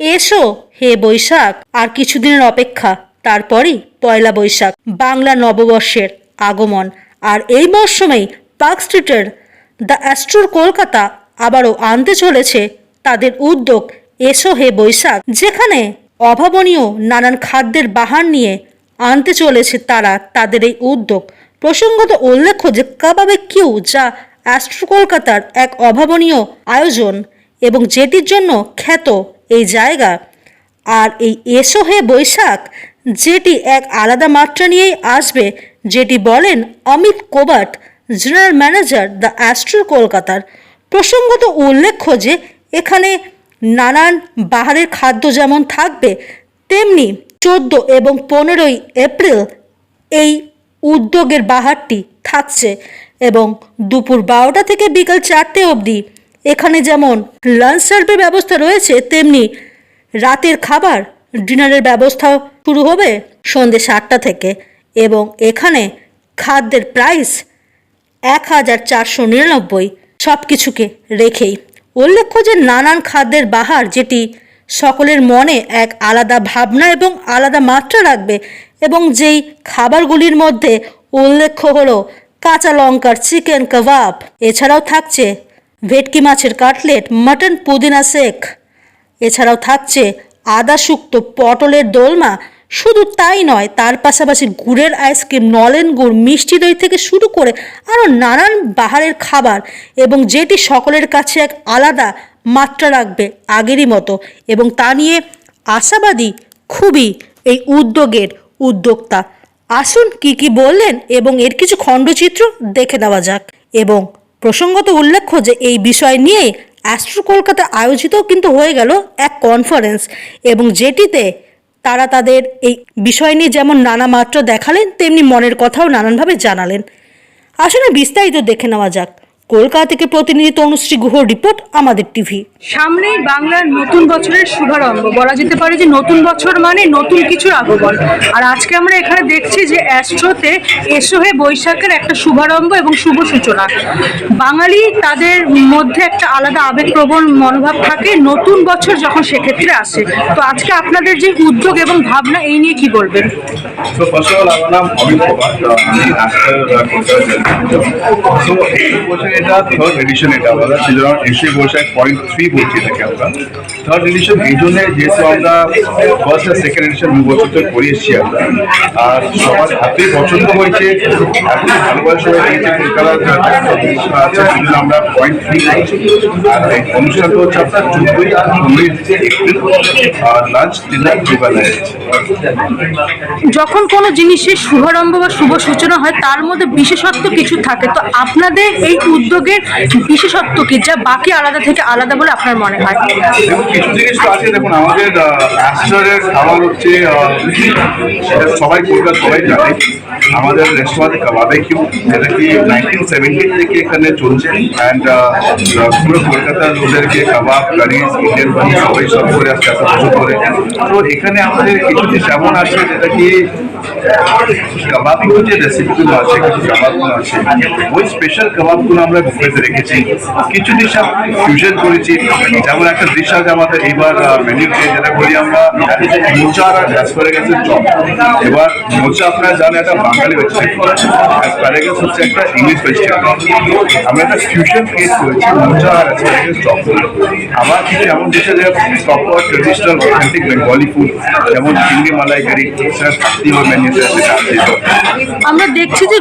এসো, হে বৈশাখ, আর কিছুদিনের অপেক্ষা, তারপরই পয়লা বৈশাখ, বাংলা নববর্ষের আগমন। আর এই মরশুমেই পার্ক স্ট্রিটের দ্য অ্যাস্ট্রোর কলকাতা আবারও আনতে চলেছে তাদের উদ্যোগ। এসো, হে বৈশাখ, যেখানে অভাবনীয় নানান খাদ্যের বাহার নিয়ে আনতে চলেছে তারা তাদের এই উদ্যোগ। প্রসঙ্গত উল্লেখ্য যে কাবাবে কিউ, যা অ্যাস্ট্রো কলকাতার এক অভাবনীয় আয়োজন এবং যেটির জন্য খ্যাত এই জায়গা। আর এই এসো হে বৈশাখ, যেটি এক আলাদা মাত্রা নিয়েই আসবে, যেটি বলেন অমিত কোবাট জেনারেল ম্যানেজার দ্য অ্যাস্ট্রো কলকাতার। প্রসঙ্গত উল্লেখ্য যে, এখানে নানান বাহারের খাদ্য যেমন থাকবে, তেমনি চোদ্দ এবং পনেরোই এপ্রিল এই উদ্যোগের বাহারটি থাকছে এবং দুপুর বারোটা থেকে বিকাল চারটে অবধি এখানে যেমন লাঞ্চ সার্ভের ব্যবস্থা রয়েছে, তেমনি রাতের খাবার ডিনারের ব্যবস্থাও শুরু হবে সন্ধ্যে সাতটা থেকে এবং এখানে খাদ্যের প্রাইস এক হাজার চারশো নিরানব্বই। সব কিছুকে রেখেই। উল্লেখ্য যে নানান খাদ্যের বাহার, যেটি সকলের মনে এক আলাদা ভাবনা এবং আলাদা মাত্রা রাখবে এবং যেই খাবারগুলির মধ্যে উল্লেখ্য হলো কাঁচা লঙ্কার চিকেন কাবাব এছাড়াও থাকছে ভেটকি মাছের কাটলেট, মাটন পুদিনা শেক। এছাড়াও থাকছে আদা শুক্তো পটলের দোলমা। শুধু তাই নয়, তার পাশাপাশি গুড়ের আইসক্রিম, নলেন গুড়, মিষ্টি দই থেকে শুরু করে আরও নানান বাহারের খাবার এবং যেটি সকলের কাছে এক আলাদা মাত্রা রাখবে আগেরই মতো এবং তা নিয়ে আশাবাদী খুবই এই উদ্যোগের উদ্যোক্তা। আসুন কি কি বললেন এবং এর কিছু খণ্ডচিত্র দেখে নেওয়া যাক এবং প্রসঙ্গত উল্লেখ্য যে এই বিষয় নিয়ে অ্যাস্ট্রো কলকাতা আয়োজিত কিন্তু হয়ে গেল এক কনফারেন্স এবং যেটিতে তারা তাদের এই বিষয় নিয়ে যেমন নানা মাত্রা দেখালেন, তেমনি মনের কথাও নানানভাবে জানালেন। আসলে বিস্তারিত দেখে নেওয়া যাক। কলকাতা থেকে প্রতিনিধি তনুশ্রী গুহ রিপোর্ট আমাদের টিভি। সামনেই বাংলার নতুন বছরের শুভারম্ভ। বলা যেতে পারে যে নতুন বছর মানে নতুন কিছুর আগমন। আর আজকে আমরা এখানে দেখছি যে অ্যাস্ট্রোতে এসো হে বৈশাখের একটা শুভারম্ভ এবং শুভ সূচনা। বাঙালি তাদের মধ্যে একটা আলাদা আবেগপ্রবণ মনোভাব থাকে নতুন বছর যখন সেক্ষেত্রে আসে। তো আজকে আপনাদের যে উদ্যোগ এবং ভাবনা এই নিয়ে কি বলবেন? আমার নাম অমিত কুমার আমি কলকাতা এই বছর এটা থার্ড এডিশন এটা আমরা সেজন্য এসে বৈশাখ পয়েন্ট থ্রি বলছি এটাকে আমরা। থার্ড এডিশন এই জন্য যেহেতু আমরা ফার্স্ট আর সেকেন্ড এডিশন দু বছর ধরে করে এসেছি আমরা, আর সবার হাতেই পছন্দ হয়েছে এত ভালোবাসা হয়ে গেছে কলকাতার আছে সেজন্য আমরা পয়েন্ট থ্রি করছি। আর অনুষ্ঠানটা হচ্ছে আপনার চোদ্দই আর এপ্রিল আর লাঞ্চ ডিনার দুবেলায় যখন কোনো জিনিসের শুভারম্ভ বা শুভ সূচনা হয়, তার মধ্যে বিশেষত্ব কিছু থাকে। তো আপনাদের এই উদ্যোগের বিশেষত্ব কি যা বাকি আলাদা থেকে আলাদা বলে আপনার মনে হয় কিছু জিনিস তো আছে দেখুন আমাদের অ্যাস্টারের খাবার হচ্ছে সেটা সবাই কলকাতা সবাই জানে আমাদের রেস্টুরেন্টে কাবাবে কিউ যেটা কি নাইনটিন সেভেন্টি থেকে এখানে চলছে অ্যান্ড পুরো কলকাতার লোকদেরকে কাবাব কারিজ ইন্ডিয়ান কারি সবাই সব করে আসছে এত বছর ধরে তো এখানে আমাদের কিছু জিনিস এমন আছে যেটা কি কাবাবিগুলো যে রেসিপিগুলো আছে কিছু কাবাবগুলো আছে ওই স্পেশাল কাবাবগুলো আমরা বুফেতে রেখেছি কিছু ডিশ ফিউশন করেছি, যেমন একটা ডিশ আছে আমাদের এবার মেনুতে যেটা বলি আমরা মোচা আর অ্যাসপারেগাসের চপ এবার, মোচা আপনারা জানেন, একটা বাঙালি ভেজিটেবল অ্যাসপারেগাস হচ্ছে একটা ইংলিশ ভেজিটেবল আমরা একটা ফিউশন ক্রিয়েট করেছি, মোচা আর অ্যাসপারেগাস চপ আবার কিছু এমন ডিশ আছে proper traditional authentic Bengali food যেমন চিংড়ি মালাই কারি সেটা থাকতেই আমরা দেখছি যে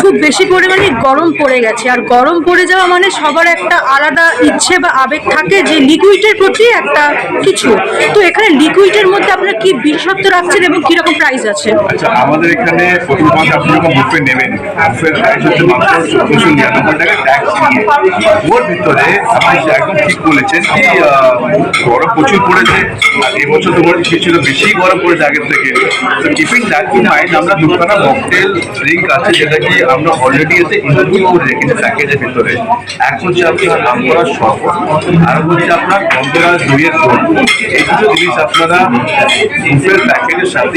খুব বেশি পরিমাণে গরম পড়ে গেছে, আর গরম পড়ে যাওয়া মানে সবার একটা আলাদা ইচ্ছে বা আবেগ থাকে যে লিকুইডের প্রতি একটা কিছু। তো এখানে লিকুইডের মধ্যে আপনারা কি বিশেষত্ব রাখছেন এবং কীরকম প্রাইস আছে? আচ্ছা আমাদের এখানে প্রথম কথা আপনি যখন বুফে নেবেন প্রাইস হচ্ছে মাত্র নিরানব্বই টাকা ট্যাক্স ওর ভিতরে আপনি একদম ঠিক বলেছেন কি গরম প্রচুর পড়েছে, আর এবছর তো বলছি ছিল বেশি গরম পড়েছে আগের থেকে। তো কিপিং দ্যাট ইন মাইন্ড আমরা দুখানা মকটেল ড্রিঙ্ক আছে যেটা কি আমরা অলরেডি এতে ইনক্লুড করে রেখেছি প্যাকেজের ভিতরে। এক হচ্ছে আপনার নাম করার আর হচ্ছে আপনার গন্ধরাজ দুইয়ের ফোন এই দুটো জিনিস আপনারা প্যাকেজের সাথে